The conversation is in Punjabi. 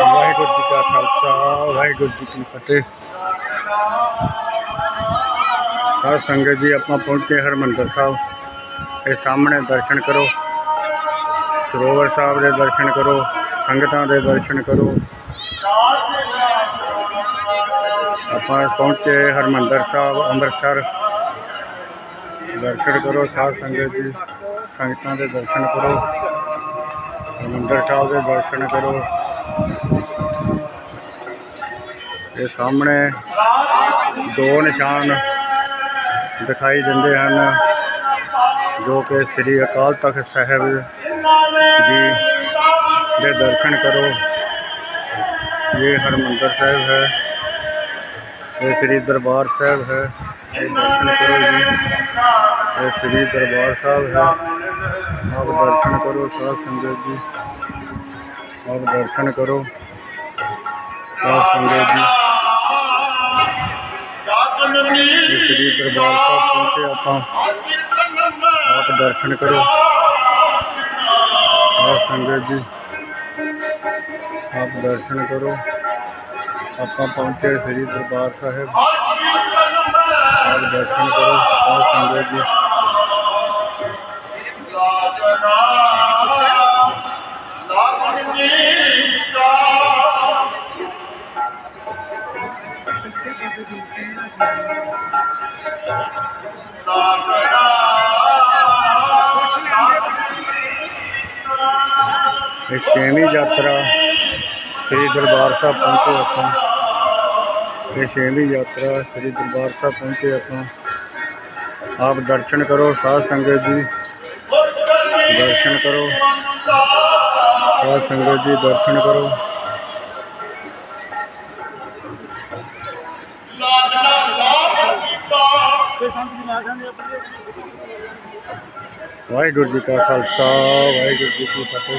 ਵਾਹਿਗੁਰੂ ਜੀ ਕਾ ਖਾਲਸਾ, ਵਾਹਿਗੁਰੂ ਜੀ ਕੀ ਫਤਿਹ। ਸਾਧ ਸੰਗਤ ਜੀ, ਆਪਾਂ ਪਹੁੰਚੇ ਹਰਮੰਦਰ ਸਾਹਿਬ। ਇਹ ਸਾਹਮਣੇ ਦਰਸ਼ਨ ਕਰੋ। ਸਰੋਵਰ ਸਾਹਿਬ ਦੇ ਦਰਸ਼ਨ ਕਰੋ। ਸੰਗਤਾਂ ਦੇ ਦਰਸ਼ਨ ਕਰੋ। ਆਪਾਂ ਪਹੁੰਚੇ ਹਰਮੰਦਰ ਸਾਹਿਬ, ਅੰਮ੍ਰਿਤਸਰ। ਦਰਸ਼ਨ ਕਰੋ ਸਾਧ ਸੰਗਤ ਜੀ, ਸੰਗਤਾਂ ਦੇ ਦਰਸ਼ਨ ਕਰੋ। ਹਰਮੰਦਰ ਸਾਹਿਬ ਦੇ ਦਰਸ਼ਨ ਕਰੋ। ਇਹ ਸਾਹਮਣੇ ਦੋ ਨਿਸ਼ਾਨ ਦਿਖਾਈ ਦਿੰਦੇ ਹਨ, ਜੋ ਕਿ ਸ੍ਰੀ ਅਕਾਲ ਤਖਤ ਸਾਹਿਬ ਜੀ ਦੇ ਦਰਸ਼ਨ ਕਰੋ ਇਹ ਹਰਮੰਦਰ ਸਾਹਿਬ ਹੈ ਇਹ ਸ੍ਰੀ ਦਰਬਾਰ ਸਾਹਿਬ ਹੈ ਇਹ ਦਰਸ਼ਨ ਕਰੋ ਜੀ ਇਹ ਸ੍ਰੀ ਦਰਬਾਰ ਸਾਹਿਬ ਹੈ ਆਪ ਦਰਸ਼ਨ ਕਰੋ ਸਾਧ ਸੰਗਤ ਜੀ ਆਪ ਦਰਸ਼ਨ ਕਰੋ ਸਾਧ ਸੰਗਤ ਜੀ ਇਹ ਸ੍ਰੀ ਦਰਬਾਰ ਸਾਹਿਬ ਪਹੁੰਚੇ ਆਪਾਂ ਆਪ ਦਰਸ਼ਨ ਕਰੋ ਸਾਧ ਸੰਗਤ ਜੀ ਆਪ ਦਰਸ਼ਨ ਕਰੋ ਆਪਾਂ ਪਹੁੰਚੇ ਸ੍ਰੀ ਦਰਬਾਰ ਸਾਹਿਬ ਆਪ ਦਰਸ਼ਨ ਕਰੋ ਸਾਧ ਸੰਗਤ ਜੀ ਇਹ ਛੇਵੀਂ ਯਾਤਰਾ ਸ੍ਰੀ ਦਰਬਾਰ ਸਾਹਿਬ ਪਹੁੰਚੇ ਆਪਾਂ। ਇਹ ਛੇਵੀਂ ਯਾਤਰਾ ਸ੍ਰੀ ਦਰਬਾਰ ਸਾਹਿਬ ਪਹੁੰਚੇ ਆਪਾਂ। ਆਪ ਦਰਸ਼ਨ ਕਰੋ, ਸਾਧ ਸੰਗਤ ਜੀ। ਦਰਸ਼ਨ ਕਰੋ, ਸਾਧ ਸੰਗਤ ਜੀ, ਦਰਸ਼ਨ ਕਰੋ। ਵਾਹਿਗੁਰੂ ਜੀ ਕਾ ਖਾਲਸਾ, ਵਾਹਿਗੁਰੂ ਜੀ ਕੀ ਫਤਿਹ।